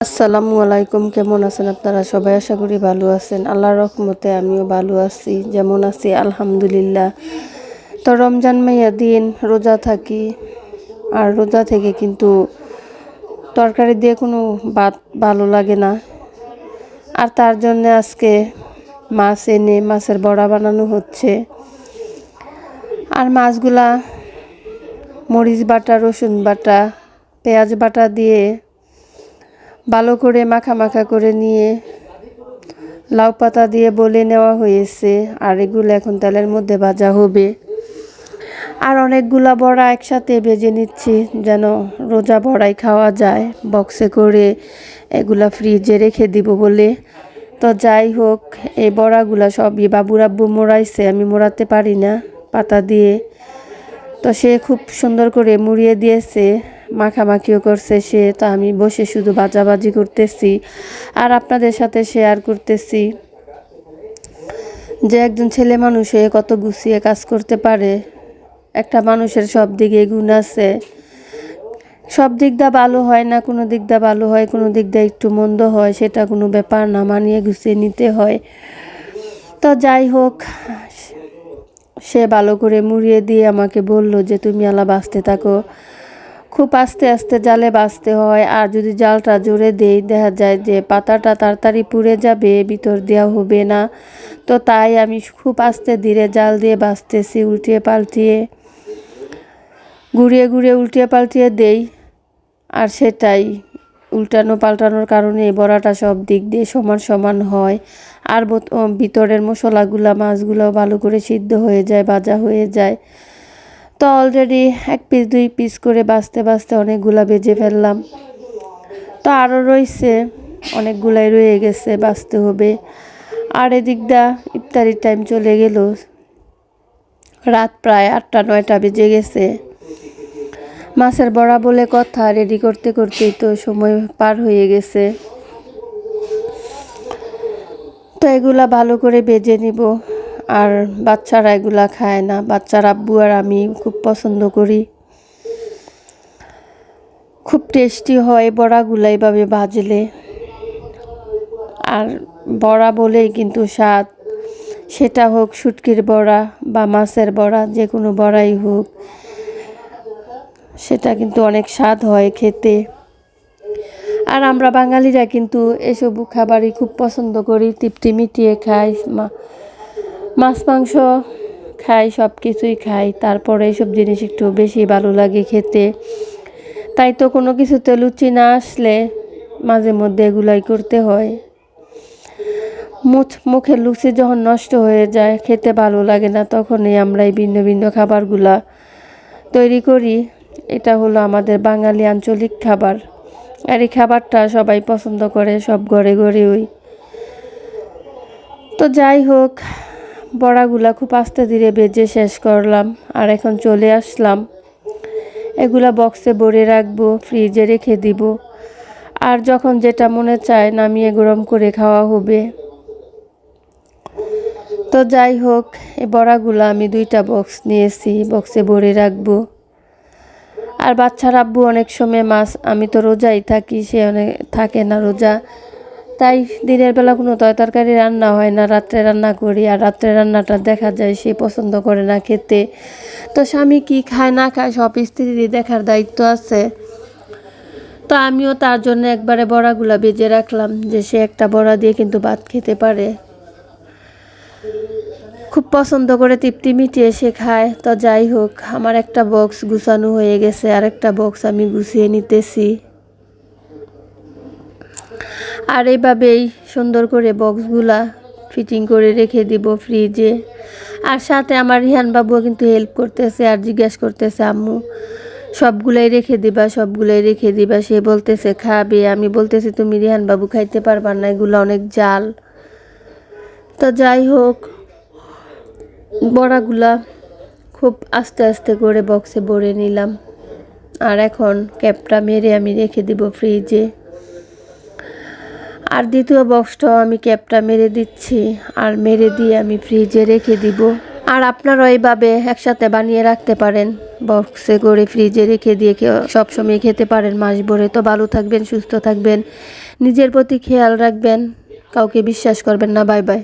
আসসালামু আলাইকুম, কেমন আছেন আপনারা? সবাই আশা করি ভালো আছেন। আল্লাহ রহমতে আমিও ভালো আছি, যেমন আছি, আলহামদুলিল্লাহ। তো রমজান মাইয়া দিন, রোজা থাকি, আর রোজা থেকে কিন্তু তরকারি দিয়ে কোনো ভাত ভালো লাগে না। আর তার জন্য আজকে মাছ এনে মাছের বড়া বানানো হচ্ছে। আর মাছগুলা মরিচ বাটা, রসুন বাটা, পেঁয়াজ বাটা দিয়ে ভালো করে মাখা মাখা করে নিয়ে লাউ পাতা দিয়ে বলে নেওয়া হয়েছে, আর এগুলো এখন তেলের মধ্যে ভাজা হবে। আর অনেকগুলা বড়া একসাথে ভেজে নিচ্ছি, যেন রোজা বড়াই খাওয়া যায়। বক্সে করে এগুলা ফ্রিজে রেখে দিব বলে। তো যাই হোক, এই বড়াগুলা সবই বাবুর আব্বু মোড়াইছে, আমি মোড়াতে পারি না পাতা দিয়ে। তো সে খুব সুন্দর করে মুড়িয়ে দিয়েছে। মাখামাখিও করছে সে, তো আমি বসে শুধু বাজাবাজি করতেছি আর আপনাদের সাথে শেয়ার করতেছি। যে একজন ছেলে মানুষ হয়ে কত গুছিয়ে কাজ করতে পারে, একটা মানুষের সব দিকে গুণ আছে। সব দিক দা ভালো হয় না, কোনো দিক দা ভালো হয়, কোনো দিক দা একটু মন্দ হয়, সেটা কোনো ব্যাপার না, মানিয়ে গুছিয়ে নিতে হয়। তো যাই হোক, সে ভালো করে মুড়িয়ে দিয়ে আমাকে বলল যে, তুমি আলা বাঁচতে থাকো। খুব আস্তে আস্তে জালে বাঁচতে হয়, আর যদি জালটা জোরে দেই, দেখা যায় যে পাতাটা তাড়াতাড়ি পুড়ে যাবে, ভিতর দেওয়া হবে না। তো তাই আমি খুব আস্তে ধীরে জাল দিয়ে বাঁচতেছি উল্টিয়ে পাল্টিয়ে ঘুরিয়ে ঘুরিয়ে উল্টিয়ে পাল্টিয়ে দেই, আর সেটাই উল্টানো পাল্টানোর কারণে বড়াটা সব দিক দিয়ে সমান সমান হয়। আর ভিতরের মশলাগুলা মাছগুলো ভালো করে সিদ্ধ হয়ে যায়, ভাজা হয়ে যায়। তো অলরেডি এক পিস দুই পিস করে বাঁচতে বাঁচতে অনেকগুলা বেজে ফেললাম। তো আরও রয়েছে অনেকগুলাই রয়ে গেছে, বাঁচতে হবে। আর এদিকটা ইফতারির টাইম চলে গেল। রাত প্রায় আটটা, নয়টা বেজে গেছে। মাছের বড়া বলে কথা রেডি করতে, করতেই তো সময় পার হয়ে গেছে। তো এগুলা ভালো করে বেজে নিব। আর বাচ্চারা এগুলা খায় না। বাচ্চার আব্বু আর আমি খুব পছন্দ করি। খুব টেস্টি হয় বড়াগুলা এভাবে ভাজলে। আর বড়া বলেই কিন্তু স্বাদ। সেটা হোক শুটকির বড়া বা মাছের বড়া যে কোনো বড়াই হোক, সেটা কিন্তু অনেক স্বাদ হয় খেতে। আর আমরা বাঙালিরা কিন্তু এসব খাবারই খুব পছন্দ করি, তৃপ্তি মিটিয়ে খাই। মা- মাছ, মাংস খাই, সব কিছুই খাই। তারপরে এইসব জিনিস একটু বেশি ভালো লাগে খেতে। তাই তো কোনো কিছুতে লুচি না আসলে মাঝে মধ্যে এগুলাই করতে হয়। মুখ মুখের লুচি যখন নষ্ট হয়ে যায়, খেতে ভালো লাগে না, তখনই আমরা এই ভিন্ন ভিন্ন খাবারগুলা তৈরি করি। এটা হলো আমাদের বাঙালি আঞ্চলিক খাবার। আর এই খাবারটা সবাই পছন্দ করে, সব ঘরে ঘরে ওই তো যাই হোক বড়াগুলা খুব আস্তে ধীরে বেজে শেষ করলাম আর এখন চলে আসলাম। এগুলা বক্সে ভরে রাখব ফ্রিজে রেখে দিব। আর যখন যেটা মনে চায় নামিয়ে গরম করে খাওয়া হবে। তো যাই হোক এই বড়াগুলো আমি দুইটা বক্স নিয়েছি বক্সে ভরে রাখব। আর বাচ্চার আব্বু অনেক সময় মাছ, আমি তো রোজাই থাকি, সে অনেক, থাকে না রোজা। তাই দিনের বেলা কোনো তরকারি রান্না হয় না, রাত্রে রান্না করি আর রাত্রে রান্নাটা দেখা যায় সে পছন্দ করে না খেতে। তো স্বামী কি খায় না খায় সব স্ত্রীরই দেখার দায়িত্ব আছে। তো আমিও তার জন্য একবারে বড়াগুলা বেজে রাখলাম যে সে একটা বড়া দিয়ে কিন্তু ভাত খেতে পারে। খুব পছন্দ করে তৃপ্তি মিটিয়ে সে খায়। তো যাই হোক, আমার একটা বক্স গুছানো হয়ে গেছে আর একটা বক্স আমি গুছিয়ে নিতেছি। আর এইভাবেই সুন্দর করে বক্সগুলা ফিটিং করে রেখে দিব ফ্রিজে আর সাথে আমার রিহান বাবুও কিন্তু হেল্প করতেছে আর জিজ্ঞেস করতেছে, আম্মু, সবগুলাই রেখে দিবা, সবগুলাই রেখে দিবা। সে বলতেছে, খাবে। আমি বলতেছি, তুমি রিহান বাবু খাইতে পারবা না, এগুলো অনেক জাল। তো যাই হোক, বড়াগুলা খুব আস্তে আস্তে করে বক্সে ভরে নিলাম। আর এখন ক্যাপটা মেরে আমি রেখে দিব ফ্রিজে আর দ্বিতীয় বক্সটাও আমি ক্যাপটা মেরে দিচ্ছি, আর মেরে দিয়ে আমি ফ্রিজে রেখে দিব। আর আপনারা এইভাবে একসাথে বানিয়ে রাখতে পারেন। বক্সে করে ফ্রিজে রেখে দিয়ে সবসময় খেতে পারেন মাস ভরে। তো ভালো থাকবেন, সুস্থ থাকবেন। নিজের প্রতি খেয়াল রাখবেন। কাউকে বিশ্বাস করবেন না। Bye bye.